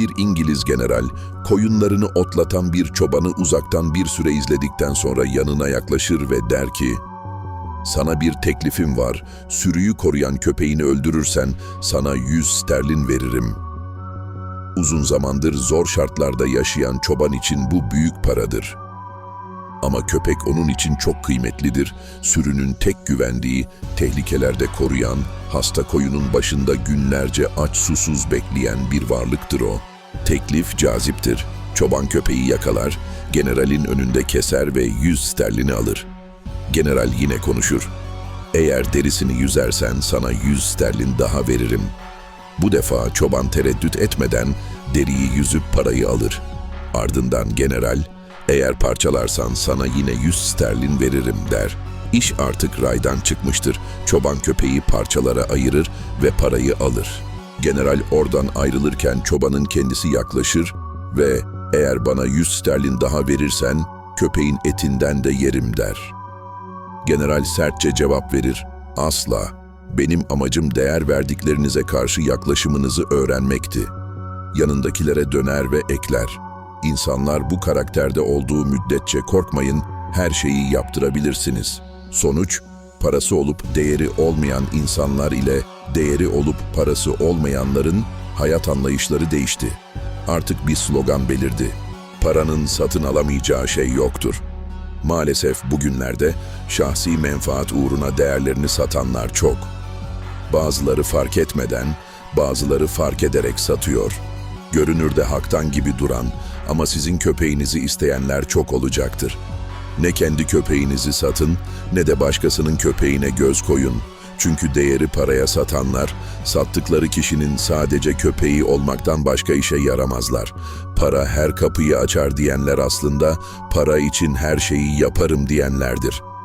Bir İngiliz general, koyunlarını otlatan bir çobanı uzaktan bir süre izledikten sonra yanına yaklaşır ve der ki, ''Sana bir teklifim var, sürüyü koruyan köpeğini öldürürsen sana yüz sterlin veririm.'' Uzun zamandır zor şartlarda yaşayan çoban için bu büyük paradır. Ama köpek onun için çok kıymetlidir. Sürünün tek güvendiği, tehlikelerde koruyan, hasta koyunun başında günlerce aç susuz bekleyen bir varlıktır o. Teklif caziptir. Çoban köpeği yakalar, generalin önünde keser ve yüz sterlini alır. General yine konuşur. Eğer derisini yüzersen sana yüz sterlin daha veririm. Bu defa çoban tereddüt etmeden deriyi yüzüp parayı alır. Ardından general, eğer parçalarsan sana yine yüz sterlin veririm der. İş artık raydan çıkmıştır. Çoban köpeği parçalara ayırır ve parayı alır. General oradan ayrılırken çobanın kendisi yaklaşır ve eğer bana yüz sterlin daha verirsen köpeğin etinden de yerim der. General sertçe cevap verir. Asla. Benim amacım değer verdiklerinize karşı yaklaşımınızı öğrenmekti. Yanındakilere döner ve ekler. İnsanlar bu karakterde olduğu müddetçe korkmayın, her şeyi yaptırabilirsiniz. Sonuç, parası olup değeri olmayan insanlar ile değeri olup parası olmayanların hayat anlayışları değişti. Artık bir slogan belirdi. Paranın satın alamayacağı şey yoktur. Maalesef bugünlerde şahsi menfaat uğruna değerlerini satanlar çok. Bazıları fark etmeden, bazıları fark ederek satıyor. Görünürde haktan gibi duran ama sizin köpeğinizi isteyenler çok olacaktır. Ne kendi köpeğinizi satın ne de başkasının köpeğine göz koyun. Çünkü değeri paraya satanlar, sattıkları kişinin sadece köpeği olmaktan başka işe yaramazlar. Para her kapıyı açar diyenler aslında para için her şeyi yaparım diyenlerdir.